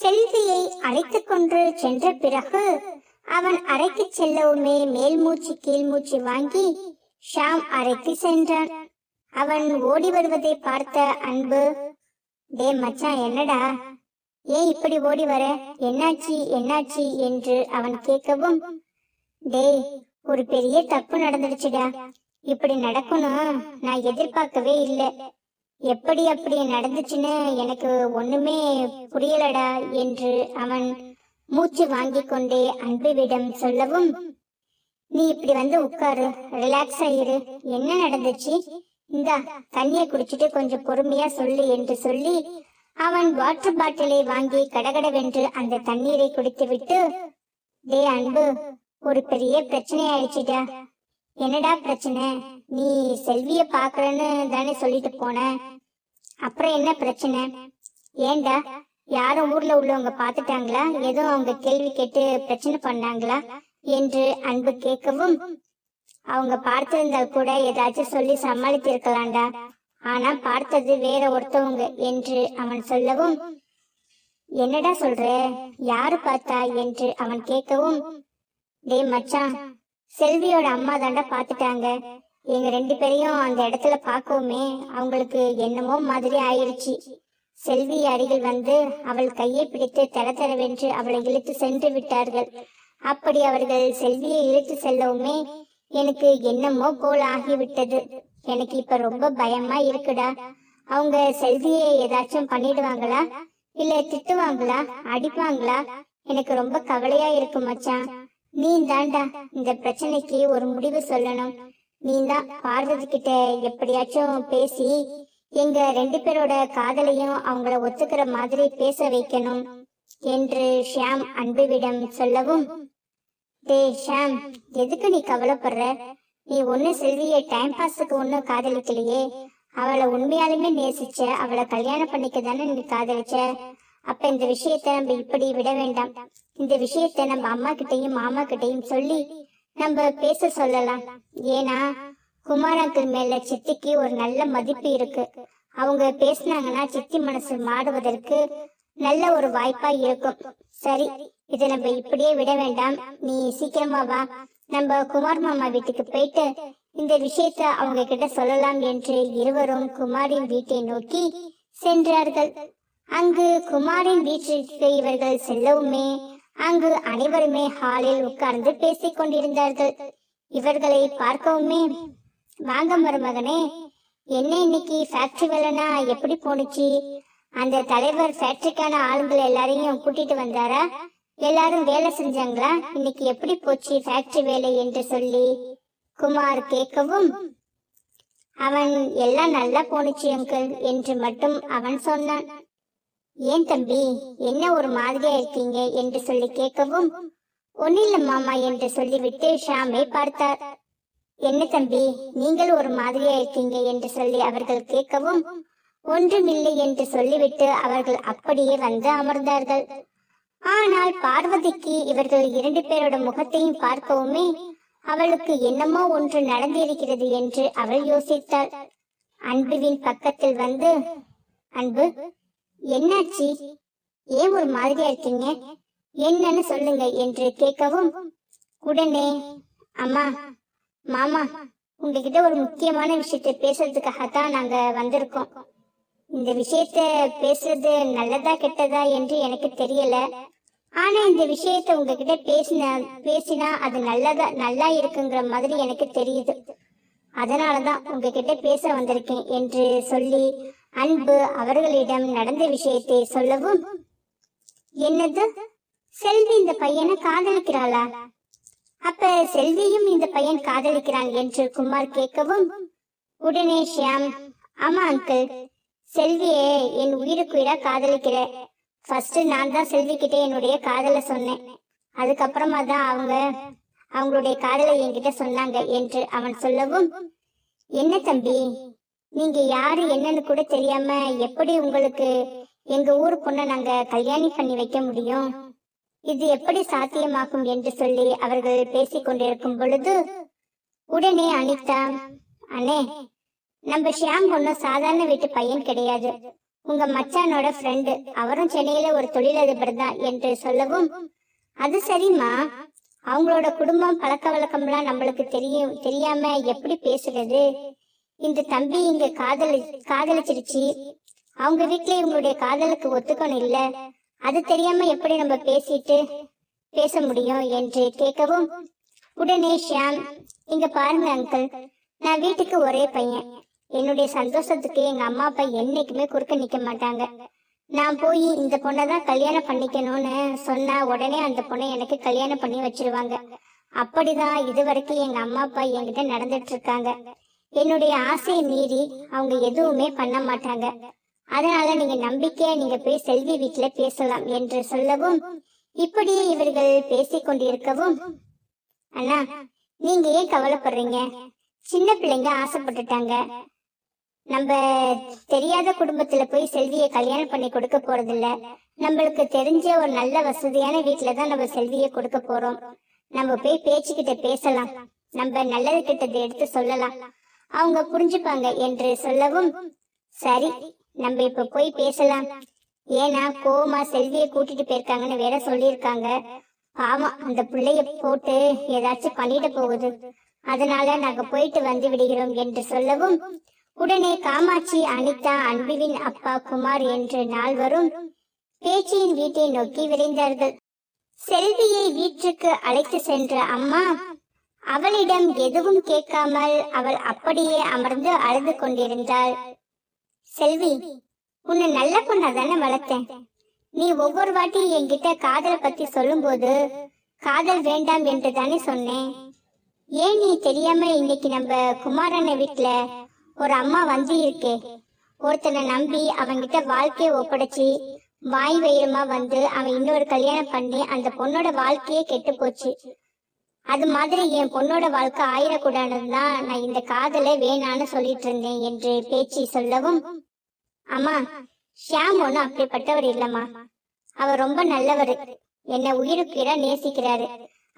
செல்வியை அழைத்துக் கொண்டு சென்ற பிறகு அவன் அறைக்கு செல்லவுமே மேல் மூச்சு கீழ் மூச்சு வாங்கி ஷாம் அறைக்கு சென்றான். அவன் ஓடி வருவதை பார்த்த அன்பு டே மச்சான் என்னடா? ஏன் இப்படி ஓடி வர? என்னாச்சு என்னாச்சு? என்று அவன் கேட்கவும் டேய் ஒரு பெரிய தப்பு நடந்துடுச்சுடா. இப்படி நடக்கணும் நான் எதிர்பார்க்கவே இல்லை. எப்படி அப்படி நடந்துச்சுன்னு எனக்கு ஒண்ணுமே புரியலடா என்று அவன் மூச்சு வாங்கி கொண்டே அன்புவிடம் சொல்லவும் நீ இப்படி வந்து உட்காரு ரிலாக்ஸ் ஆயிரு என்ன நடந்துச்சு? இந்தா தண்ணிய குடிச்சிட்டு கொஞ்சம் பொறுமையா சொல்லு என்று சொல்லி அவன் வாட்டர் பாட்டிலை வாங்கி கடகடவென்று அந்த தண்ணீரை குடித்துவிட்டு டே அன்பு ஒரு பெரிய பிரச்சனை ஆயிடுச்சுடா. என்னடா பிரச்சனை? நீ செல்விய பாக்குறேன்னு தானே சொல்லிட்டு போன? அப்புறம் என்ன பிரச்சனை? ஏண்டா யாரும் ஊர்ல உள்ளவங்க பாத்துட்டாங்களா? ஏதோ அவங்க கேள்வி கேட்டு பிரச்சனை பண்ணாங்களா? என்று அன்பு கேட்கவும் அவங்க பார்த்திருந்தால் கூட ஏதாச்சும் சொல்லி சமாளித்து இருக்கலாம்டா ஆனா பார்த்தது வேற ஒருத்தவங்க என்று அவன் சொல்லவும் என்னடா சொல்ற? யாரு பார்த்தா? என்று அவன் கேட்கவும் டேய் மச்சான் செல்வியோட அம்மா தாண்டா பாத்துட்டாங்க. எங்க ரெண்டு பேரையும் அந்த இடத்துல பார்க்கவுமே அவங்களுக்கு என்னமோ மாதிரி ஆயிடுச்சு செல்வி அருகில் வந்து அவள் கையை பிடித்து தர தரவென்று அவளை இழுத்து சென்று விட்டார்கள். அப்படி அவர்கள் செல்வியை இழுத்து செல்லவுமே எனக்கு என்னமோ கோல் ஆகிவிட்டது. எனக்கு இப்ப ரொம்ப பயமா இருக்குடா. அவங்க செல்வியை ஏதாச்சும் பண்ணிடுவாங்களா? இல்ல திட்டுவாங்களா? அடிப்பாங்களா? எனக்கு ரொம்ப கவலையா இருக்கு மச்சான். நீ தாண்டா இந்த பிரச்சனைக்கு ஒரு முடிவு சொல்லணும். நீ தான் பார்வதி கிட்ட எப்படியாச்சும் பேசி எங்க ரெண்டு பேரோட காதலையும் அவங்கள ஒத்துக்கிற மாதிரி பேச வைக்கணும் என்று ஷியாம் அன்புவிடம் சொல்லவும் டே ஷியாம் எதுக்கு நீ கவலைப்படுற? நீ ஒண்ணு செல்விய டைம் பாஸுக்கு ஒன்னும் காதலிக்கலையே. அவளை உண்மையாலுமே நேசிச்ச அவளை கல்யாணம் பண்ணிக்க தானே நீ காதலிச்ச? அப்ப இந்த விஷயத்தை நம்ம இப்படி விட வேண்டாம். இந்த விஷயத்தை நம்ம அம்மா கிட்டயும் மாமா கிட்டயும் சொல்லி நம்ம பேச சொல்லலாம். ஏன்னா குமார் மேல சித்திக்கு ஒரு நல்ல மதிப்பு இருக்கு. அவங்க பேசினாங்கன்னா சித்தி மனசு மாடுவதற்கு நல்ல ஒரு வாய்ப்பா இருக்கும். சரி இதை நம்ம இப்படியே விட வேண்டாம். நீ சீக்கிரமா வா. நம்ம குமார் மாமா வீட்டுக்கு போயிட்டு இந்த விஷயத்த அவங்க கிட்ட சொல்லலாம் என்று இருவரும் குமாரின் வீட்டை நோக்கி சென்றார்கள். அங்கு குமாரின் வீட்டிற்கு இவர்கள் செல்லவுமே அங்கு அனைவருமே ஹாலில் உட்கார்ந்து பேசிக் கொண்டிருந்தார்கள். இவர்களை பார்க்கவுமே வாங்க மருமகனே என்ன இன்னைக்கு ஃபேக்டரி வேலைனா எப்படி போனுச்சு அந்த தலைவர் ஃபேக்டரிக்கான ஆளுங்களை எல்லாரையும் கூட்டிட்டு வந்தாரா? எல்லாரும் வேலை செஞ்சாங்களா? இன்னைக்கு எப்படி போச்சு ஃபேக்டரி வேலை என்று சொல்லி? குமார் கேட்கவும் அவன் எல்லாம் நல்லா போனுச்சு அங்கிள் என்று மட்டும் அவன் சொன்னான். ஏன் தம்பி என்ன ஒரு மாதிரியா இருக்கீங்க என்று சொல்லி கேட்கவும் ஒன்னில்ல மாமா என்று சொல்லிவிட்டு ஷாமை பார்த்தார். என்ன தம்பி நீங்கள் ஒரு மாதிரியா இருக்கீங்க என்று சொல்லி அவர்கள் கேட்கவும் ஒன்றுமில்லை என்று சொல்லிவிட்டு அவர்கள் அப்படியே வந்து அமர்ந்தார்கள். ஆனால் பார்வதிக்கு இவர்கள் இரண்டு பேரோட முகத்தையும் பார்க்கவுமே அவளுக்கு என்னமோ ஒன்று நடந்திருக்கிறது என்று அவள் யோசித்தாள். அன்புவின் பக்கத்தில் வந்து அன்பு என்னாச்சு? ஏன் ஒரு மாதிரியா இருக்கீங்க? என்னன்னு சொல்லுங்க என்று கேட்கவும் உடனே அம்மா மாமா உங்ககிட்ட ஒரு முக்கியமான விஷயத்த பேசுறதுக்காக தான் நாங்க வந்திருக்கோம். இந்த விஷயத்த பேசுறது நல்லதா கெட்டதா என்று எனக்கு தெரியல. ஆனா இந்த விஷயத்த உங்ககிட்ட பேசின பேசினா அது நல்லதா நல்லா இருக்குங்கிற மாதிரி எனக்கு தெரியுது. அதனாலதான் உங்ககிட்ட பேச வந்திருக்கேன் என்று சொல்லி அன்பு அவர்களிடம் நடந்த விஷயத்தை சொல்லவும் என்னது? செல்வி இந்த பையனை காதலிக்கிறாளா? அப்ப செல்வியும் இந்த பையன் காதலிக்கிறான் என்று குமார் கேட்கவும் உடனே ஷியாம் ஆமா அங்கிள் செல்வியே என் உயிருக்குயிரா காதலிக்கிற. ஃபர்ஸ்ட் நான் தான் செல்வி கிட்ட என்னுடைய காதலை சொன்னேன். அதுக்கப்புறமா தான் அவங்க அவங்களுடைய காதலை என்கிட்ட சொன்னாங்க என்று அவன் சொல்லவும் என்ன தம்பி? நீங்க யாரு என்னன்னு கூட தெரியாம எப்படி உங்களுக்கு எங்க ஊர் பொண்ணை நாங்க கல்யாணி பண்ணி வைக்க முடியும்? இது எப்படி சாத்தியமாகும் என்று சொல்லி அவர்கள் பேசிக் கொண்டிருக்கும் பொழுது உடனே அனிதா அண்ணே நம்ம ஷியாம் ஒன்றும் சாதாரண வீட்டு பையன் கிடையாது. உங்க மச்சானோட ஃப்ரெண்டு அவரும் சென்னையில ஒரு தொழிலதிபர் தான் என்று சொல்லவும் அது சரிம்மா. அவங்களோட குடும்பம் பழக்க வழக்கம்லாம் நம்மளுக்கு தெரியும் தெரியாம எப்படி பேசுறது? இந்த தம்பி இங்க காதலி காதலிச்சிருச்சு. அவங்க வீட்டுல இவங்களுடைய காதலுக்கு ஒத்துக்கணும் இல்ல. அது தெரியாம எப்படி நம்ம பேசிட்டு பேச முடியும் என்று கேட்கவும் உடனே ஷியாம் இங்க பாருங்க அங்கிள். நான் வீட்டுக்கு ஒரே பையன். என்னுடைய சந்தோஷத்துக்கு எங்க அம்மா அப்பா என்னைக்குமே குறுக்க நிக்க மாட்டாங்க. நான் போய் இந்த பொண்ணை தான் கல்யாணம் பண்ணிக்கணும்னு சொன்னா உடனே அந்த பொண்ணை எனக்கு கல்யாணம் பண்ணி வச்சிருவாங்க. அப்படிதான் இது வரைக்கும் எங்க அம்மா அப்பா என்கிட்ட நடந்துட்டு இருக்காங்க. என்னுடைய ஆசையை மீறி அவங்க எதுவுமே பண்ண மாட்டாங்க. அதனால நீங்க நம்பிக்கையா நீங்க போய் செல்வி வீட்டுல பேசலாம் என்று சொல்லவும் இப்படியே இவர்கள் பேசிக் கொண்டிருக்கவும் அண்ணா நீங்க ஏன் கவலைப்படுறீங்க? சின்ன பிள்ளைங்க ஆசைப்பட்டுட்டாங்க. நம்ம தெரியாத குடும்பத்துல போய் செல்வியை கல்யாணம் பண்ணி கொடுக்க போறது இல்ல நம்மளுக்கு தெரிஞ்ச ஒரு நல்ல வசதியான வீட்டுல தான் நம்ம செல்வியை கொடுக்க போறோம். நம்ம போய் பேச்சுக்கிட்ட பேசலாம். நம்ம நல்லது கிட்டதை எடுத்து சொல்லலாம். அவங்க புரிஞ்சுப்பாங்க என்று சொல்லவும் சரி நம்ம இப்ப போய் பேசலாம். ஏன்னா கோமா செல்வியை கூட்டிட்டு போயிருக்காங்கன்னு வேற சொல்லியிருக்காங்க. ஆமா அந்த பிள்ளைய போட்டு ஏதாச்சும் பண்ணிட போகுது. அதனால நாங்க போயிட்டு வந்து விடுகிறோம் என்று சொல்லவும் உடனே காமாட்சி அனிதா அன்புவின் அப்பா குமார் என்று நால்வரும் பேச்சியின் வீட்டை நோக்கி விரைந்தார்கள். செல்வியை வீட்டுக்கு அழைத்து சென்ற அம்மா அவளிடம் எதுவும் கேட்காமல் அவள் அப்படியே அமர்ந்து அழுது கொண்டிருந்தாள். செல்வி உன்னை நல்ல பொண்ணா தானே வளர்த்தேன். நீ ஒவ்வொரு வாட்டி என்கிட்ட காதலை பத்தி சொல்லும்போது காதல் வேண்டாம் என்று தானே சொன்னேன். ஏன் நீ தெரியாம இன்னைக்கு நம்ம குமாரண்ண வீட்ல ஒரு அம்மா வந்து இருக்கே? ஒருத்தனை நம்பி அவன்கிட்ட வாழ்க்கையை ஒப்படைச்சு வாய் வயிறுமா வந்து அவன் இன்னொரு கல்யாணம் பண்ணி அந்த பொண்ணோட வாழ்க்கையே கெட்டு போச்சு. அது மாதிரி என் பொண்ணோட வாழ்க்கை ஆயிடக்கூடாதுன்னு தான் நான் இந்த காதலை வேணான்னு சொல்லிட்டு இருந்தேன் என்று பேச்சு சொல்லவும் அம்மா ஷியாம் ஒன்றும் அப்படிப்பட்டவர் இல்லம்மா. அவர் ரொம்ப நல்லவர். என்னை உயிருக்கீரா நேசிக்கிறாரு.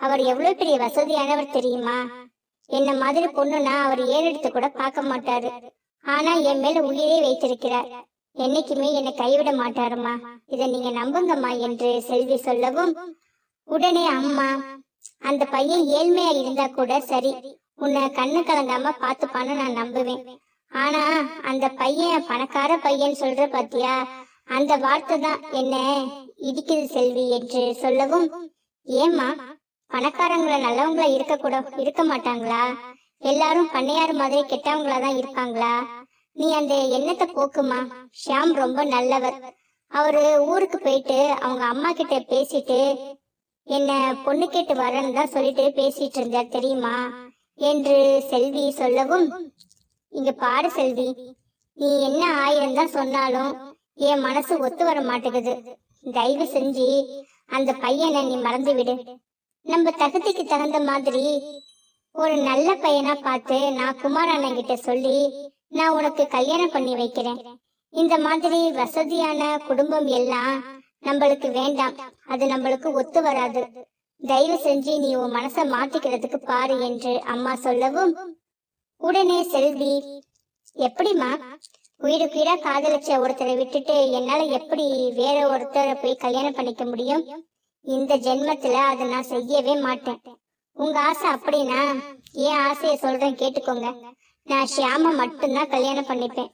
அவர் எவ்வளவு பெரிய வசதியானவர் தெரியுமா? என்ன மாதிரி பொண்ணுனா அவர் ஏறெடுத்து கூட பார்க்க மாட்டாரு. ஆனா என் மேல உயிரே வைத்திருக்கிறார். என்னைக்குமே என்னை கைவிட மாட்டாருமா இதை நீங்க நம்புங்கம்மா என்று செல்வி சொல்லவும் உடனே அம்மா அந்த பையன் ஏழ்மையா இருந்தா கூட சரி. உன்னை கண்ணு கலங்காம பாத்துப்பான்னு நான் நம்புவேன். ஆனா அந்த பையன் பணக்கார பையன் சொல்ற பாத்தியா? அந்த வார்த்தை தான் என்ன இடிக்குது செல்வி என்று சொல்லவும் ஏம்மா பணக்காரங்கள நல்லவங்களா இருக்க கூட இருக்க மாட்டாங்களா? எல்லாரும் பண்ணையார் மாதிரி கெட்டவங்களா தான் இருப்பாங்களா? நீ அந்த எண்ணத்தை போக்குமா? ஷியாம் ரொம்ப நல்லவர். அவரு ஊருக்கு போயிட்டு அவங்க அம்மா கிட்ட பேசிட்டு என்ன பொண்ணு கேட்டு வரேன்னு தான் சொல்லிட்டு பேசிட்டு இருந்தார் தெரியுமா? என்று செல்வி சொல்லவும் இங்க பாரு செல்வி நீ என்ன ஆயிரம் தான் சொன்னாலும் என் மனசு ஒத்து வர மாட்டேங்குது. தயவு செஞ்சு அந்த பையனை நீ மறந்து விடு. நம்ம தகுதிக்கு தகுந்த மாதிரி ஒரு நல்ல பையனா பார்த்து நான் குமார் அண்ணன் கிட்ட சொல்லி நான் உனக்கு கல்யாணம் பண்ணி வைக்கிறேன். இந்த மாதிரி வசதியான குடும்பம் எல்லாம் நம்மளுக்கு வேண்டாம். அது நம்மளுக்கு ஒத்து வராது. தயவு செஞ்சு நீ உன் மனசை மாத்திக்கிறதுக்கு பாரு என்று அம்மா சொல்லவும் உடனே செல்வி எப்படிம்மா? உயிருக்குயிரா காதலிச்ச ஒருத்தரை விட்டுட்டு என்னால எப்படி வேற ஒருத்தரை போய் கல்யாணம் பண்ணிக்க முடியும்? இந்த ஜென்மத்துல அதை நான் செய்யவே மாட்டேன். உங்க ஆசை அப்படின்னா என் ஆசைய சொல்றேன் கேட்டுக்கோங்க. நான் ஷியாம மட்டும்தான் கல்யாணம் பண்ணிப்பேன்.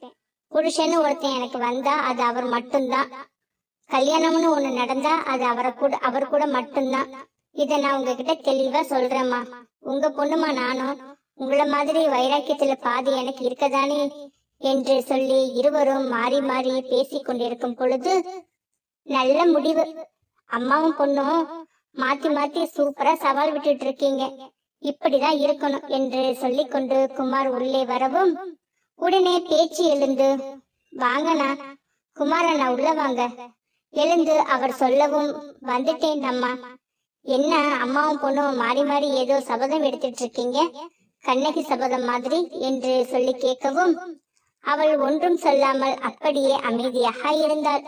புருஷன்னு ஒருத்தன் எனக்கு வந்தா அது அவர் மட்டும்தான். கல்யாணம்னு ஒண்ணு நடந்தா அது அவரை கூட அவர் கூட மட்டும்தான். இத நான் உங்ககிட்ட தெளிவா சொல்றேம்மா. உங்க பொண்ணுமா நானும் உங்களை மாதிரி வைராக்கியத்துல பாதி எனக்கு இருக்கதானே என்று சொல்லி இருவரும் மாறி மாறி பேசிக் கொண்டிருக்கும் பொழுது நல்ல முடிவு. அம்மாவும் பொண்ணும் மாத்தி மாத்தி சூப்பரா சவால் விட்டுட்டு இருக்கீங்க. இப்படிதான் இருக்கணும் என்று சொல்லிக்கொண்டு குமார் உள்ளே வரவும் உடனே பேச்சு எழுந்து வாங்கண்ணா குமார் அண்ணா உள்ள வாங்க. எழுந்து அவர் சொல்லவும் வந்துட்டேன் அம்மா. என்ன அம்மாவும் பொண்ணும் மாறி மாறி ஏதோ சபதம் எடுத்துட்டு இருக்கீங்க? கண்ணகி சபதம் மாதிரி? என்று சொல்லி கேட்கவும் அவள் ஒன்றும் சொல்லாமல் அப்படியே அமைதியாக இருந்தாள்.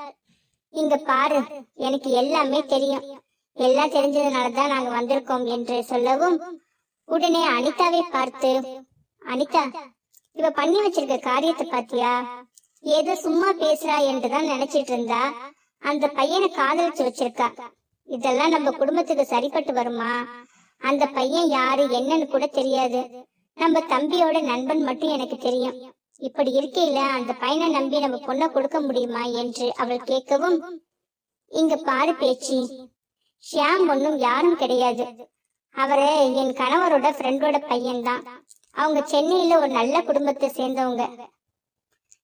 இங்க பாரு எனக்கு எல்லாமே தெரியும். எல்லாம் தெரிஞ்சதுனால தான் நாங்க வந்திருக்கோம் என்று சொல்லவும் உடனே அனிதாவை பார்த்து அனிதா இவ பண்ணி வச்சிருக்க காரியத்தை பாத்தியா? ஏதோ சும்மா பேசுறா என்றுதான் நினைச்சிட்டு இருந்தா. அந்த பையனை காதலிச்சு வச்சிருக்கா. இதெல்லாம் நம்ம குடும்பத்துக்கு சரிப்பட்டு வருமா? அந்த பையன் யாரு என்னன்னு கூட தெரியாது. நம்ம தம்பியோட நண்பன் மட்டும் எனக்கு தெரியும். இப்படி இருக்கையில அந்த பையனை நம்பி நம்ம பொண்ணை கொடுக்க முடியுமா என்று அவள் கேட்கவும் இங்க பாரு பேச்சு. ஷியாம் ஒன்னும் யாரும் கிடையாது. அவரு என் கணவரோட ஃப்ரெண்டோட பையன்தான். அவங்க சென்னையில ஒரு நல்ல குடும்பத்தை சேர்ந்தவங்க.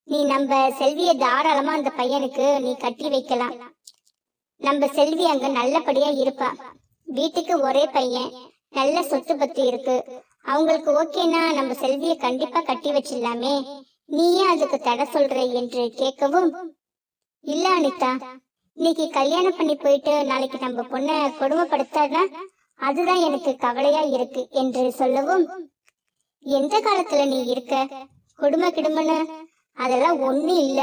நீ நம்ம செல்விய தாராளமா அந்த பையனுக்கு நீ கட்டி வைக்கலாம். நம்ம செல்வி அங்க நல்லபடியா இருப்பா. வீட்டுக்கு ஒரே பையன். நல்ல சொத்து பத்து இருக்கு. அவங்களுக்கு ஓகேனா நம்ம செல்விய கண்டிப்பா கட்டி வச்சிடலாமே. நீயே அதுக்கு தடை சொல்ற என்று கேட்கவும் இல்ல அனிதா இன்னைக்கு கல்யாணம் பண்ணி போயிட்டு நாளைக்கு நம்ம பொண்ணை கொடுமைப்படுத்தாதா? அதுதான் எனக்கு கவலையா இருக்கு என்று சொல்லவும் எந்த காலத்துல நீ இருக்க? கொடுமை கிடுமன்னு அதெல்லாம் ஒண்ணு இல்ல.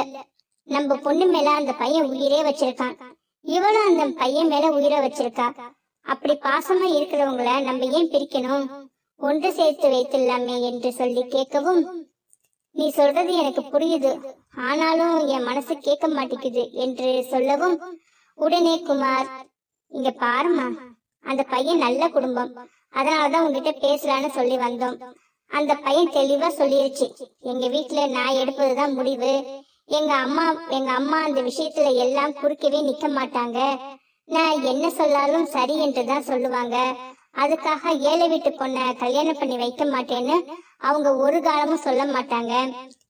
நம்ம பொண்ணு மேல அந்த பையன் உயிரே வச்சிருக்கான். இவளும் அந்த பையன் மேல உயிரை வச்சிருக்கா. அப்படி பாசமா இருக்கிறவங்கள நம்ம ஏன் பிரிக்கணும்? ஒன்று சேர்த்து வைத்துலாமே என்று சொல்லி கேட்கவும் நீ சொல்றது எனக்கு புரியுது. ஆனாலும் என் மனசு கேட்க மாட்டேங்குது என்று சொல்லவும் உடனே குமார் இங்க பாருமா அந்த பையன் நல்ல குடும்பம். அதனாலதான் உங்ககிட்ட பேசலான்னு சொல்லி வந்தோம். அந்த பையன் தெளிவா சொல்லிருச்சு. எங்க வீட்டுல நான் எடுப்பதுதான் முடிவு. எங்க அம்மா எங்க அம்மா அந்த விஷயத்துல எல்லாம் குறுக்கவே நிக்க மாட்டாங்க. நான் என்ன சொல்லாலும் சரி என்று தான் சொல்லுவாங்க. அதுக்காக ஏழை வீட்டு பொண்ணை கல்யாணம் பண்ணி வைக்க மாட்டேன்னு அவங்க ஒரு காலமும் சொல்ல மாட்டாங்க.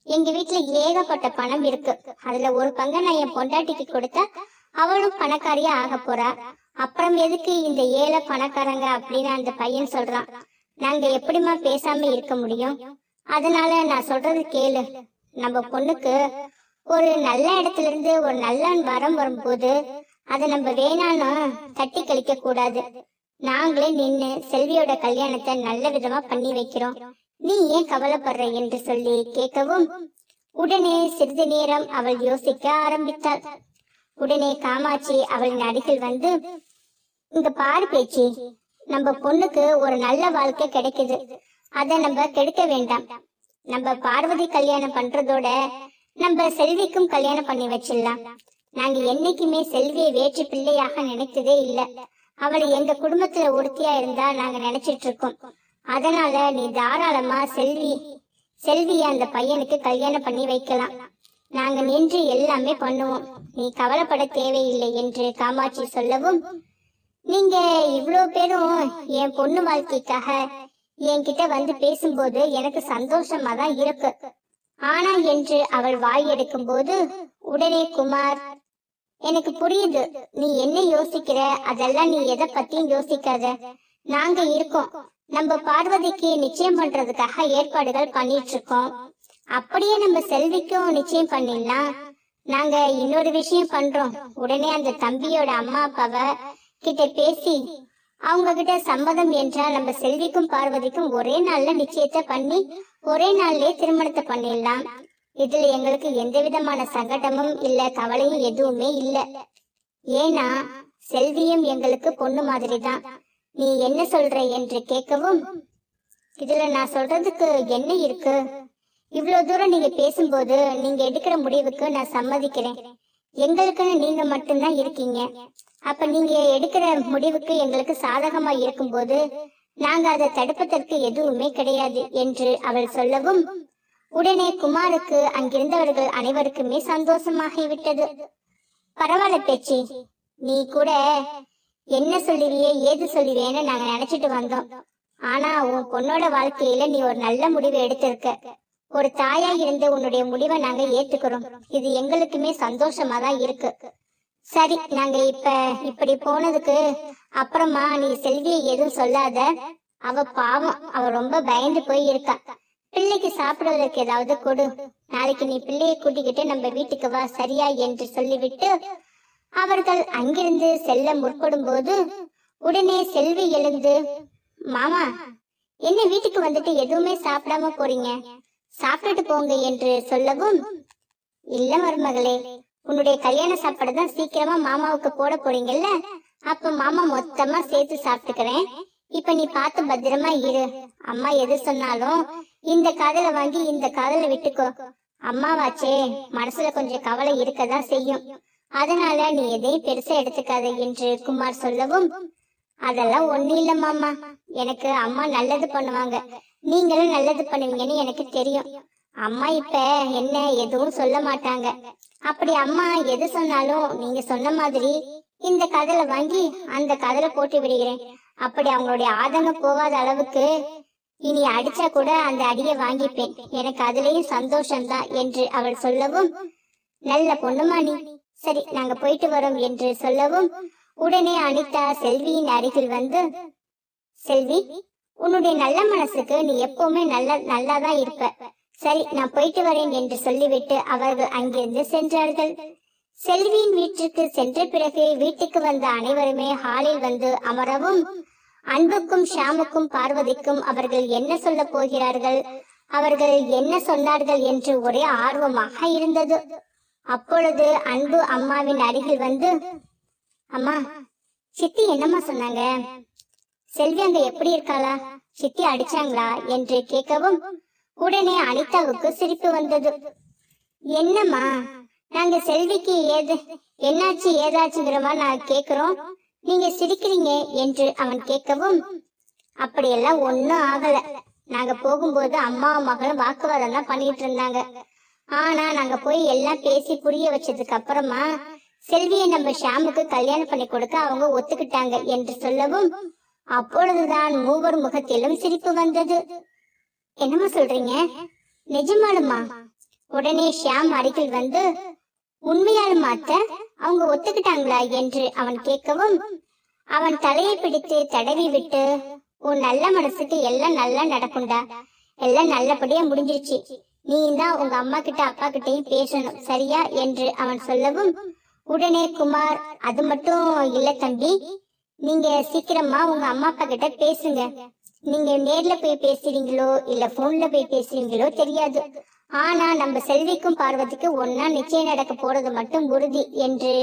எங்க வீட்டுல ஏகப்பட்ட பணம் இருக்கு. அதுல ஒரு பங்கை நான் என் பொண்டாட்டிக்கு கொடுத்தா அவளும் பணக்காரியா ஆக போறா. அப்புறம் எதுக்கு இந்த ஏழை பணக்காரங்க அப்படின்னு அந்த பையன் சொல்றான். நாங்க எப்படிம்மா பேசாம இருக்க முடியும்? அதனால நான் சொல்றது கேளு. நம்ம பொண்ணுக்கு ஒரு நல்ல இடத்துல இருந்து ஒரு நல்ல வரம் வரும்போது அதை நம்ம வேணான்னு தட்டி கழிக்க கூடாது. நாங்களே நின்னு செல்வியோட கல்யாணத்தை நல்ல விதமா பண்ணி வைக்கிறோம். நீ ஏன் கவலைப்படுற என்று சொல்லி கேட்கவும் உடனே சிறிது நேரம் அவள் யோசிக்க ஆரம்பித்தாள். உடனே காமாட்சி அவளின் அடிகள் வந்து இங்க பாரு பேச்சி நம்ம பொண்ணுக்கு ஒரு நல்ல வாழ்க்கை கிடைக்குது. அத நம்ம கெடுக்க வேண்டாம். நம்ம பார்வதி கல்யாணம் பண்றதோட நம்ம செல்விக்கும் கல்யாணம் பண்ணி வச்சிடலாம். நாங்க என்னைக்குமே செல்வியை வேற்று பிள்ளையாக நினைத்ததே இல்ல. அவளை எங்க குடும்பத்துல ஒருத்தியா இருந்தா நாங்க நினைச்சிட்டு இருக்கோம். அதனால நீ தாராளமா செல்வி செல்விய அந்த பையனுக்கு கல்யாணம் பண்ணி வைக்கலாம். நாங்க நின்று எல்லாமே பண்ணுவோம். நீ கவலைப்பட தேவையில்லை என்று காமாட்சி சொல்லவும் நீங்க இவ்ளோ பேரும் என் பொண்ணு வாழ்க்கைக்காக என்கிட்ட வந்து பேசும்போது எனக்கு சந்தோஷமா தான் இருக்கு. ஆனா என்று அவள் வாய் எடுக்கும் போது உடனே குமார் எனக்கு புரியுது. நீ என்ன யோசிக்கிற? அதெல்லாம் நீ எதை பத்தியும் யோசிக்காத. நாங்க இருக்கோம். நம்ம பார்வதிக்கு நிச்சயம் பண்றதுக்காக ஏற்பாடுகள் பண்ணிட்டு இருக்கோம் அப்படியே நம்ம செல்விக்கும் நிச்சயம் பண்ணிடலாம். நாங்க இன்னொரு விஷயம் பண்றோம். உடனே அந்த தம்பியோட அம்மா அப்பாவை கிட்ட பேசி அவங்க கிட்ட சம்மதம் என்றால் நம்ம செல்விக்கும் பார்வதிக்கும் ஒரே நாள்ல நிச்சயத்தை பண்ணி ஒரே நாள்லயே திருமணத்தை பண்ணிடலாம். இதுல எங்களுக்கு எந்த விதமான சங்கடமும் இல்ல கவலையும் எதுவுமே இல்ல. ஏன்னா செல்வியும் எங்களுக்கு பொண்ணு மாதிரி தான் நீ என்ன சொல்ற என்று கேட்கவும் இதுல நான் சொல்றதுக்கு என்ன இருக்கு? இவ்வளவு தூரம் நீங்க பேசும்போது நீங்க எடுக்கிற முடிவுக்கு நான் சம்மதிக்கிறேன். எங்களுக்குன்னு நீங்க மட்டும்தான் இருக்கீங்க. அப்ப நீங்க எடுக்கிற முடிவுக்கு எங்களுக்கு சாதகமா இருக்கும்போது நாங்க அதை தடுப்பதற்கு எதுவுமே கிடையாது என்று அவள் சொல்லவும் உடனே குமாருக்கு அங்கிருந்தவர்கள் அனைவருக்குமே சந்தோஷமாகிவிட்டது. பரவாயில்ல பேச்சு நீ கூட என்ன சொல்லுவியே ஏது சொல்லுவேன்னு நாங்க நினைச்சிட்டு வந்தோம். ஆனா உன் பொண்ணோட வாழ்க்கையில நீ ஒரு நல்ல முடிவு எடுத்திருக்க. ஒரு தாயா இருந்து உன்னுடைய முடிவை நாங்க ஏத்துக்கிறோம். இது எங்களுக்குமே சந்தோஷமா தான் இருக்கு. சரி நாங்க இப்ப இப்படி போனதுக்கு அப்புறமா நீ செல்வியை எதுவும் சொல்லாத. அவ பாவம் அவ ரொம்ப பயந்து போய் இருக்கா பிள்ளைக்கு சாப்பிடுவதற்கு ஏதாவது கொடு. நாளைக்கு நீ பிள்ளையை கூட்டிக்கிட்டு நம்ம வீட்டுக்கு வா சரியா என்று சொல்லிவிட்டு அவர்கள் அங்கிருந்து செல்ல முற்படும் போது உடனே செல்வி எழுந்து மாமா என்ன வீட்டுக்கு வந்துட்டு எதுவுமே சாப்பிடாம போறீங்க? சாப்பிட்டுட்டு போங்க என்று சொல்லவும் இல்ல மருமகளே உன்னுடைய கல்யாண சாப்பாடு தான் சீக்கிரமா மாமாவுக்கு போட போறீங்கல்ல? அப்ப மாமா மொத்தமா சேர்த்து சாப்பிட்டுக்கிறேன். இப்ப நீ பார்த்து பத்திரமா இரு. அம்மா எது சொன்னாலும் இந்த காதல வாங்கி இந்த காதல விட்டுக்கோ. அம்மாவாச்சே மனசுல கொஞ்சம் கவலை இருக்கதான் செய்யும். அதனால நீ எதையும் பெருசா எடுத்துக்காத என்று குமார் சொல்லவும் அதெல்லாம் ஒண்ணு இல்ல மாமா. எனக்கு அம்மா நல்லது பண்ணுவாங்க. நீங்களும் நல்லது பண்ணுவீங்கன்னு எனக்கு தெரியும். அம்மா இப்ப என்ன எதுவும் சொல்ல மாட்டாங்க. அப்படி அம்மா எது சொன்னாலும் நீங்க சொன்ன மாதிரி இந்த கதலை வாங்கி அந்த கதலை போட்டு விடுகிறேன். அப்படி அவங்களுடைய ஆதங்கம் போகாத அளவுக்கு இனி அடிச்சா கூட அந்த அடியை வாங்கிப்பேன். எனக்கு அதுலயும் சந்தோஷம்தான் என்று அவள் சொல்லவும் நல்ல பொண்ணுமா நீ. சரி நாங்க போயிட்டு வரோம் என்று சொல்லவும் உடனே அனிதா செல்வியின் அருகில் வந்து செல்வி உன்னுடைய நல்ல மனசுக்கு நீ எப்பவுமே நல்ல நல்லாதான் இருப்ப. சரி நான் போயிட்டு வரேன் என்று சொல்லிவிட்டு அவர்கள் அங்கிருந்து சென்றார்கள். செல்வியின் வீட்டிற்கு சென்ற பிறகு வீட்டுக்கு வந்த அனைவருமே ஹாலில் வந்து அமரவும் அன்புக்கும் ஷாமுக்கும் பார்வதிக்கும் அவர்கள் என்ன சொல்ல போகிறார்கள் அவர்கள் என்ன சொன்னார்கள் என்று ஒரே ஆர்வமாக இருந்தது. அப்பொழுது அன்பு அம்மாவின் அருகில் வந்து அம்மா சித்தி என்னம்மா சொன்னாங்க? செல்வி அங்க எப்படி இருக்காளா? சித்தி அடிச்சாங்களா? என்று கேட்கவும் உடனே அனிதாவுக்கு சிரிப்பு வந்தது. என்னம்மா நாங்க செல்விக்கு ஏது என்னாச்சு ஏதாச்சுங்கிறவா நான் கேக்குறோம். நீங்க சிரிக்கிறீங்க என்று அவன் கேட்கவும் அப்படியெல்லாம் ஒன்னும் ஆகல. நாங்க போகும்போது அம்மாவும் மகளும் வாக்குவாதம் தான் பண்ணிட்டு இருந்தாங்க. ஆனா நாங்க போய் எல்லாம் பேசி புரிய வச்சதுக்கு அப்புறமா செல்வியை நம்ம ஷாமுக்கு கல்யாணம் பண்ணி கொடுக்க அவங்க ஒத்துக்கிட்டாங்க என்று சொல்லவும் அப்பொழுதுதான் மூவர் முகத்திலும் சிரிப்பு வந்தது. என்னம்மா சொல்றீங்க? நிஜமாலுமா உடனே ஷியாம் அருகில் வந்து உண்மையாலுமா அத்தை அவங்க ஒத்துக்கிட்டாங்களா? என்று அவன் கேட்கவும் அவன் தலையை பிடித்து தடவி விட்டு உன் நல்ல மனசுக்கு எல்லாம் நல்லா நடக்கும்டா. எல்லாம் நல்லபடியா முடிஞ்சிருச்சு. நீ தான் உங்க அம்மா கிட்ட அப்பா கிட்டயும் பேசணும். சரியா? என்று அவன் சொல்லவும் உடனே குமார் அது மட்டும் இல்ல தம்பி. நீங்க சீக்கிரமா உங்க அம்மா அப்பா கிட்ட பேசுங்க. நீங்க நேர்ல போய் பேசுறீங்களோ இல்ல போன்ல போய் பேசுறீங்களோ தெரியாது. ஆனா நம்ம செல்விக்கும் பார்வதிக்கு ஒன்னா நிச்சயம் நடக்க போறது மட்டும் உறுதி என்று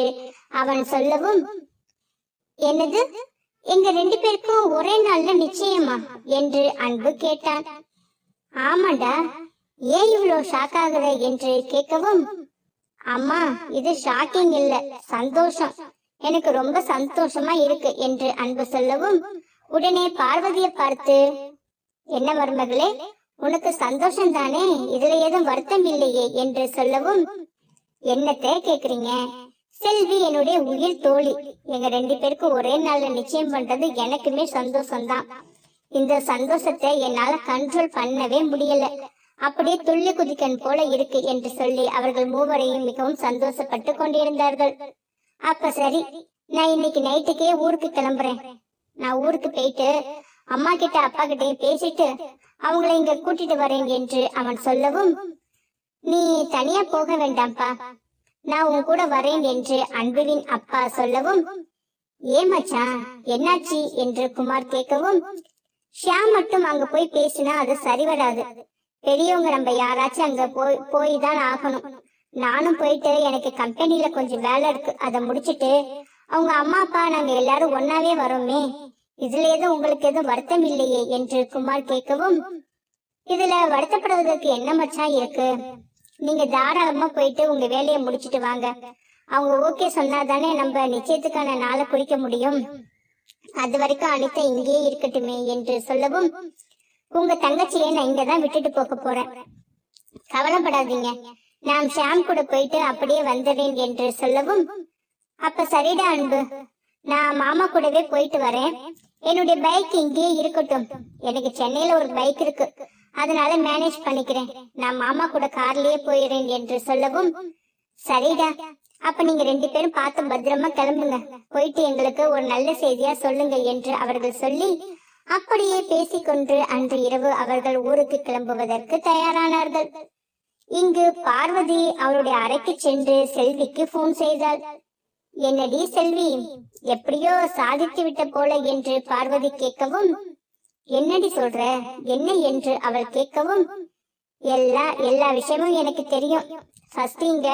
அவன் சொல்லவும் என்னது? எங்க ரெண்டு பேருக்கும் ஒரே நாள்ல நிச்சயமா? என்று அன்பு கேட்டான். ஆமாண்டா. ஏன் இவ்வளோ ஷாக் ஆகுற என்று கேட்கவும் அம்மா இது ஷாக்கிங் இல்ல. சந்தோஷம். எனக்கு ரொம்ப சந்தோஷமா இருக்கு என்று அன்பு சொல்லவும் உடனே பார்வதியை பார்த்து என்ன மருமகளே உனக்கு சந்தோஷம் தானே இதுல ஏதும் வருத்தம் இல்லையே? என்று சொல்லவும் என்னத்தை கேக்குறீங்க? செல்வி என்னுடைய உயிர் தோழி. எங்க ரெண்டு பேருக்கும் ஒரே நாள்ல நிச்சயம் பண்றது எனக்குமே சந்தோஷம்தான். இந்த சந்தோஷத்தை என்னால கண்ட்ரோல் பண்ணவே முடியல. அப்படியே துள்ளி குதிக்கன் போல இருக்கு என்று சொல்லி அவர்கள் மூவரையும் மிகவும் சந்தோஷப்பட்டு கொண்டிருந்தார்கள். அப்ப சரி நான் இன்னைக்கு நைட்டுக்கே ஊருக்கு கிளம்புறேன். நான் ஊருக்கு போயிட்டு அம்மா கிட்ட அப்பா கிட்டயும் பேசிட்டு அவங்கள இங்க கூட்டிட்டு வரேன் என்று அவன் சொல்லவும் நீ தனியா போக வேண்டாம்ப்பா. நான் உன் கூட வரேன் என்று அன்புவின் அப்பா சொல்லவும் ஏமாச்சா என்னாச்சு? என்று குமார் கேட்கவும் ஷியாம் மட்டும் அங்க போய் பேசினா அது சரி வராது. பெரியவங்க நம்ம யாராச்சும் அங்க போய் போய் தான் ஆகணும். நானும் போயிட்டு எனக்கு கம்பெனில கொஞ்சம் வேலை இருக்கு. அதை முடிச்சிட்டு அவங்க அம்மா அப்பா நாங்க எல்லாரும் ஒன்னாவே வரோமே. இதுல எதுவும் உங்களுக்கு எதுவும் வருத்தம் இல்லையே என்று குமார் கேட்கவும் இதுல வருத்தப்படுவதற்கு என்ன மச்சான் இருக்கு? நீங்க தாராளமா போயிட்டு உங்க வேலையை முடிச்சிட்டு வாங்க. அவங்க ஓகே சொன்னாதானே நம்ம நிச்சயத்துக்கான நாளை குறிக்க முடியும். அது வரைக்கும் அனிதா இங்கேயே இருக்கட்டுமே என்று சொல்லவும் உங்க தங்கச்சியை நான் இங்கதான் விட்டுட்டு போக போறேன். கவலைப்படாதீங்க. நான் ஷாம் கூட போயிட்டு அப்படியே வந்துடுறேன் என்று சொல்லவும் அப்ப சரிடா அன்பு. நான் மாமா கூடவே போயிட்டு வரேன். என்னுடைய பைக் இங்கேயே இருக்கட்டும். எனக்கு சென்னையில ஒரு பைக் இருக்கு. அதனால மேனேஜ் பண்ணிக்கிறேன். நான் மாமா கூட கார்லயே போயிடுறேன் என்று சொல்லவும் சரிடா. அப்ப நீங்க ரெண்டு பேரும் பார்த்து பத்திரமா கிளம்புங்க. போயிட்டு எங்களுக்கு ஒரு நல்ல செய்தியா சொல்லுங்க என்று அவர்கள் சொல்லி அப்படியே பேசிக்கொண்டு அன்று இரவு அவர்கள் ஊருக்கு கிளம்புவதற்கு தயாரானார்கள். இங்கு பார்வதி அவருடைய அறைக்கு சென்று செல்விக்கு போன் செய்தாள். என்னடி செல்வி எப்படியோ சாதித்து விட்ட போல என்று பார்வதி கேட்கவும் என்னடி சொல்ற என்ன என்று அவள் கேட்கவும் எல்லா எல்லா விஷயமும் எனக்கு தெரியும். ஃபர்ஸ்ட் இங்க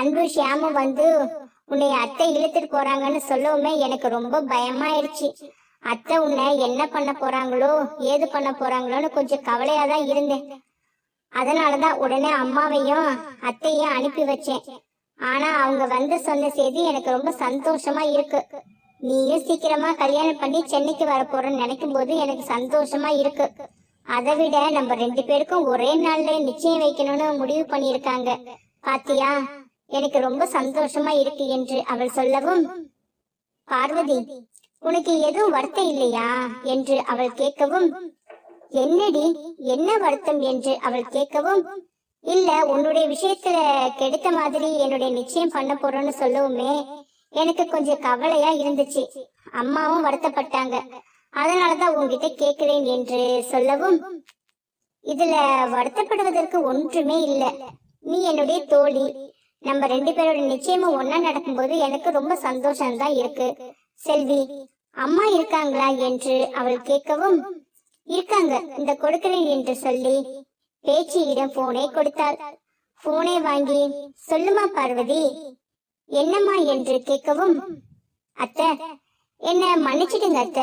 அன்பு ஷியாமும் வந்து உன்னை அத்தை இழுத்துட்டு போறாங்கன்னு சொல்லவுமே எனக்கு ரொம்ப பயமாயிருச்சு. அத்தை உன்னை என்ன பண்ண போறாங்களோ ஏது பண்ண போறாங்களோன்னு கொஞ்சம் கவலையா தான் இருந்தேன். அதனாலதான் உடனே அம்மாவையும் அத்தையும் அனுப்பி வச்சேன். ஆனா அவங்க வந்து சொன்ன செய்தி எனக்கு ரொம்ப சந்தோஷமா இருக்கு. நீயும் சீக்கிரமா கல்யாணம் பண்ணி சென்னைக்கு வர போறேன்னு நினைக்கும் போது எனக்கு சந்தோஷமா இருக்கு. அதை விட நம்ம ரெண்டு பேருக்கும் ஒரே நாள்ல நிச்சயம் வைக்கணும்னு முடிவு பண்ணியிருக்காங்க. பாத்தியா? எனக்கு ரொம்ப சந்தோஷமா இருக்கு என்று அவள் சொல்லவும் பார்வதி உனக்கு எதுவும் வருத்தம் இல்லையா? என்று அவள் கேட்கவும் என்னடி என்ன வருத்தம்? என்று அவள் கேட்கவும் இல்ல உன்னுடைய விஷயத்துல கெடுத்த மாதிரி என்னுடைய நிச்சயம் பண்ண போறோம்னு சொல்லவுமே எனக்கு கொஞ்சம் கவலையா இருந்துச்சு. அம்மாவும் வருத்தப்பட்டாங்க. அதனாலதான் உங்ககிட்ட கேட்கிறேன் என்று சொல்லவும் இதுல வருத்தப்படுவதற்கு ஒன்றுமே இல்ல. நீ என்னுடைய தோழி. நம்ம ரெண்டு பேரோட நிச்சயமும் ஒன்னா நடக்கும்போது எனக்கு ரொம்ப சந்தோஷம் தான் இருக்கு. செல்வி அம்மா இருக்காங்களா? என்று அவள் கேட்கவும் இருக்காங்க. இந்த கொடுக்கிறேன் என்று சொல்லி பேச்சியிடம் போனை கொடுத்தாள். போனை வாங்கி சொல்லுமா பார்வதி? என்னம்மா என்று கேட்கவும் அத்த என்ன மன்னிச்சிடுங்க அத்த.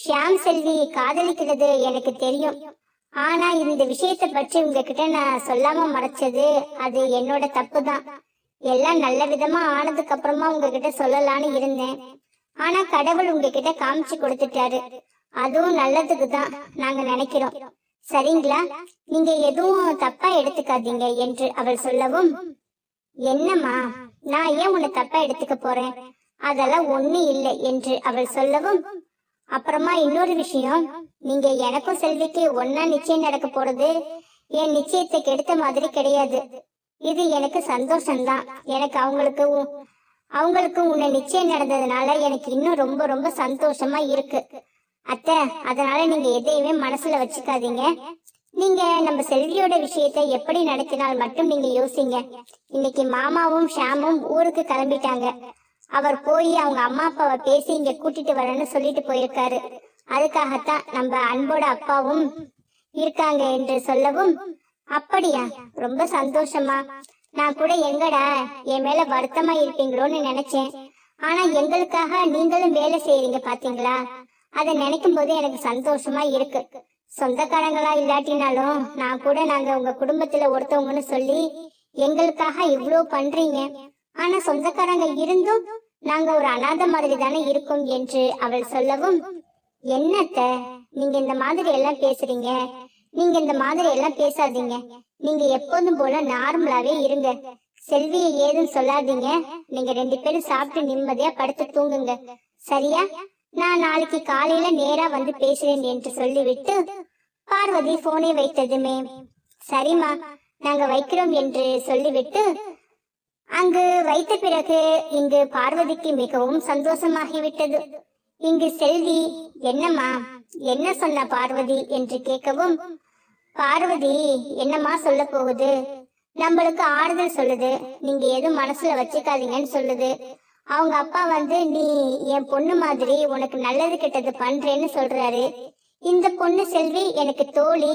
ஷியாம் செல்வி காதலிக்கிறது எனக்கு தெரியும். ஆனா இந்த விஷயத்தை பற்றி உங்ககிட்ட நான் சொல்லாம மறைச்சது அது என்னோட தப்பு தான் எல்லாம் நல்ல விதமா ஆனதுக்கு அப்புறமா உங்ககிட்ட சொல்லலாம்னு இருந்தேன். ஆனா கடவுள் உங்ககிட்ட காமிச்சு கொடுத்துட்டாரு. அதுவும் நல்லதுக்கு தான் நாங்க நினைக்கிறோம். சரிங்களா? நீங்க எதுவும் தப்பா எடுத்துக்காதீங்க என்று அவள் சொல்லவும் என்னம்மா நான் ஏன் உன்னை தப்பா எடுத்துக்க போறேன்? அதெல்லாம் ஒண்ணு இல்லை என்று அவள் சொல்லவும் அப்புறமா இன்னொரு விஷயம். நீங்க எனக்கும் செல்விக்கு ஒன்னா நிச்சயம் நடக்க போறது என் நிச்சயத்தை கெடுத்த மாதிரி கிடையாது. இது எனக்கு சந்தோஷம்தான். எனக்கு அவங்களுக்கு உ- அவங்களுக்கு உன்னை நிச்சயம் நடந்ததுனால எனக்கு இன்னும் ரொம்ப ரொம்ப சந்தோஷமா இருக்கு. அத்தை அதனால நீங்க எதையுமே மனசுல வச்சுக்காதீங்க. நீங்க நம்ம செல்வியோட விஷயத்த எப்படி நடத்தினால் மட்டும் நீங்க யோசிங்க. இன்னைக்கு மாமாவும் ஷாமும் ஊருக்கு கிளம்பிட்டாங்க. அவர் போய் அவங்க அம்மா அப்பாவை பேசி இங்க கூட்டிட்டு வரேன்னு சொல்லிட்டு போயிருக்காரு. அதுக்காகத்தான் நம்ம அன்போட அப்பாவும் இருக்காங்க என்று சொல்லவும் அப்படியா? ரொம்ப சந்தோஷமா? நான் கூட எங்கடா? என் மேல வருத்தமா இருப்பீங்களோன்னு நினைச்சேன். ஆனா எங்களுக்காக நீங்களும் வேலை செய்யறீங்க பாத்தீங்களா? அதை நினைக்கும் போது எனக்கு சந்தோஷமா இருக்கு. சொந்தக்காரங்களா இல்லாட்டினாலும் நான் கூட நாங்க உங்க குடும்பத்துல ஒருத்தவங்கன்னு சொல்லி எங்களுக்காக இவ்ளோ பண்றீங்க. ஆனா சொந்தக்காரங்க இருந்தும் நாங்க ஒரு அனாத மாதிரி தானே இருக்கோம் என்று அவள் சொல்லவும் என்னத்த? நீங்க இந்த மாதிரி எல்லாம் பேசுறீங்க. நீங்க இந்த மாதிரி எல்லாம் பேசாதீங்க. நீங்க எப்போதும் போல நார்மலாவே இருங்க. செல்வியை ஏதும் சொல்லாதீங்க. நீங்க ரெண்டு பேரும் சாப்பிட்டு நிம்மதியா படுத்து தூங்குங்க. சரியா? நான் நாளைக்கு காலையில நேரா வந்து பேசுறேன் என்று சொல்லிவிட்டு பார்வதி போனை வைத்ததுமே. சரிம்மா நாங்க வைக்கிறோம் என்று சொல்லிவிட்டு அங்கு வைத்த பிறகு இங்கு பார்வதிக்கு மிகவும் சந்தோஷமாகிவிட்டது. இங்கு செல்வி என்னம்மா என்ன சொன்ன பார்வதி? என்று கேட்கவும் பார்வதி என்னம்மா சொல்ல போகுது? நம்மளுக்கு ஆறுதல் சொல்லுது. நீங்க எதுவும் மனசுல வச்சுக்காதீங்கன்னு சொல்லுது. அவங்க அப்பா வந்து நீ என் பொண்ணு மாதிரி உனக்கு நல்லது கெட்டது பண்றேன்னு சொல்றாரு. இந்த பொண்ணு செல்வி எனக்கு தோழி.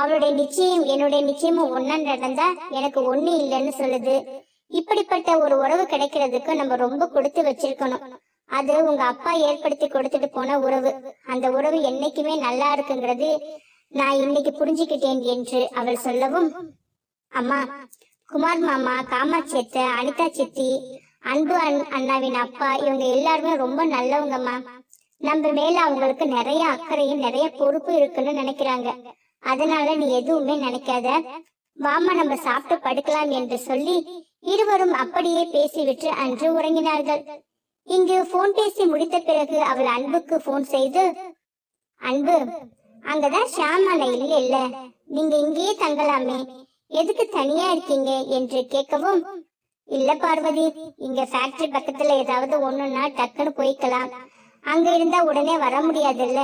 அவளுடைய நிச்சயம் என்னுடைய நிச்சயமும் ஒன்னா நடந்தா எனக்கு ஒண்ணு இல்லைன்னு சொல்லுது. இப்படிப்பட்ட ஒரு உறவு கிடைக்கிறதுக்கு நம்ம ரொம்ப கொடுத்து வச்சிருக்கணும். அது உங்க அப்பா ஏற்படுத்தி கொடுத்துட்டு போன உறவு. அந்த உறவு என்னைக்குமே நல்லா இருக்குங்கிறது நான் இன்னைக்கு புரிஞ்சுக்கிட்டேன் என்று அவள் சொல்லவும் அம்மா குமார் மாமா காமா சித்த அனிதா சித்தி அன்பு அண்ணாவின் அப்பா இவங்க எல்லாருமே ரொம்ப நல்லவங்கம்மா. நம்ம மேல அவங்களுக்கு நிறைய அக்கறையும் நிறைய பொறுப்பு இருக்குன்னு நினைக்கிறாங்க. அதனால நீ எதுவுமே நினைக்காத. வாமா நம்ம சாப்பிட்டு படுக்கலாம் என்று சொல்லி இருவரும் அப்படியே பேசிவிட்டு அன்று உறங்கினார்கள். இங்கு போன் பேசி முடித்த பிறகு அவள் அன்புக்கு போன் செய்து அன்பு அங்கதான் ஷாம் அண்ணா இல்ல இல்ல நீங்க இங்கேயே தங்கலாமே. எதுக்கு தனியா இருக்கீங்க? என்று கேட்கவும் இல்ல பார்வதி இங்க ஃபேக்டரி பக்கத்துல ஏதாவது ஒண்ணுன்னா டக்குன்னு போய்க்கலாம். அங்க இருந்தா உடனே வர முடியாதுல்ல.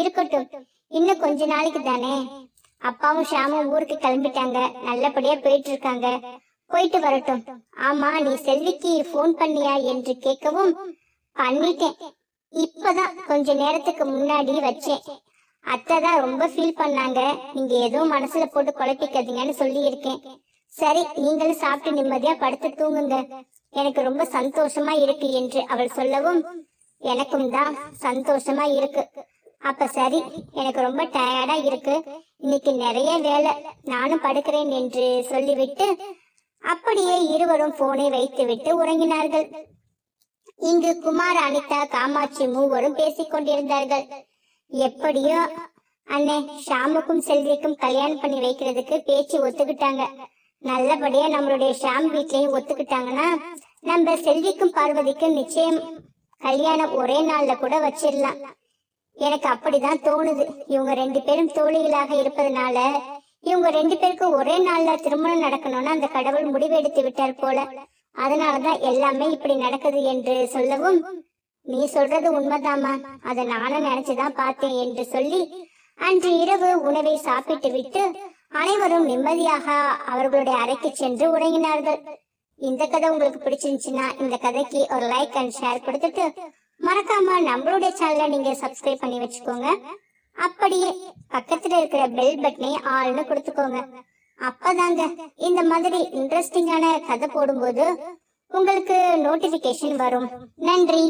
இருக்கட்டும் இன்னும் கொஞ்ச நாளைக்கு தானே. அப்பாவும் ஷாமும் ஊருக்கு கிளம்பிட்டாங்க. நல்லபடியா போயிட்டு இருக்காங்க போயிட்டு வரட்டும். ஆமா நீ செல்விக்கு போன் பண்ணியா என்று கேட்கவும் பண்ணிட்டேன். இப்பதான் கொஞ்ச நேரத்துக்கு முன்னாடி வச்சேன். அத்தை தான் ரொம்ப ஃபீல் பண்ணாங்க. நீங்க எதுவும் மனசுல போட்டு குழப்பிக்காதீங்கன்னு சொல்லி இருக்கேன் சரி நீங்களும் சாப்பிட்டு நிம்மதியா படுத்து தூங்குங்க. எனக்கு ரொம்ப சந்தோஷமா இருக்கு என்று அவள் சொல்லவும் எனக்கும் தான் சந்தோஷமா இருக்கு. அப்ப சரி எனக்கு ரொம்ப டயர்டா இருக்கு. இன்னைக்கு நிறைய வேலை. நானும் படுக்கிறேன் என்று சொல்லிவிட்டு அப்படியே இருவரும் போனை வைத்துவிட்டு உறங்கினார்கள். இங்கு குமார் அனிதா காமாட்சி மூவரும் பேசிக் கொண்டிருந்தார்கள். எப்படியோ அண்ணே ஷாமுக்கும் செல்விக்கும் கல்யாணம் பண்ணி வைக்கிறதுக்கு பேச்சு ஒத்துக்கிட்டாங்க. நல்லபடியா நம்மளுடைய ஷாம் வீட்லயும் ஒத்துக்கிட்டாங்கன்னா நம்ம செல்விக்கும் பார்வதிக்கும் நிச்சயம் கல்யாணம் ஒரே நாள்ல கூட வச்சிடலாம். எனக்கு அப்படிதான் தோணுது. இவங்க ரெண்டு பேரும் தோழிகளாக இருப்பதனால இவங்க ரெண்டு பேருக்கும் ஒரே நாள்ல திருமணம் நடக்கணும்னு அந்த கடவுள் முடிவெடுத்து விட்டார் போல. அதனாலதான் எல்லாமே இப்படி நடக்குது என்று சொல்லவும் நீ சொல்றது உண்மைதாமா அதை நானும் நினைச்சுதான் பார்த்தேன் என்று சொல்லி அன்று இரவு உணவை சாப்பிட்டு விட்டு அனைவரும் நிம்மதியாக அவர்களுடைய அறைக்கு சென்று உறங்கினார்கள். இந்த கதை உங்களுக்கு பிடிச்சிருந்துச்சுன்னா இந்த கதைக்கு ஒரு லைக் அண்ட் ஷேர் கொடுத்துட்டு மறக்காம நம்மளுடைய சேனலை நீங்க சப்ஸ்கிரைப் பண்ணி வச்சுக்கோங்க. அப்படியே பக்கத்துல இருக்கிற பெல் பட்டனை ஆள்னு கொடுத்துக்கோங்க. அப்பதாங்க இந்த மாதிரி இன்ட்ரெஸ்டிங்கான கதை போடும்போது உங்களுக்கு நோட்டிபிகேஷன் வரும். நன்றி.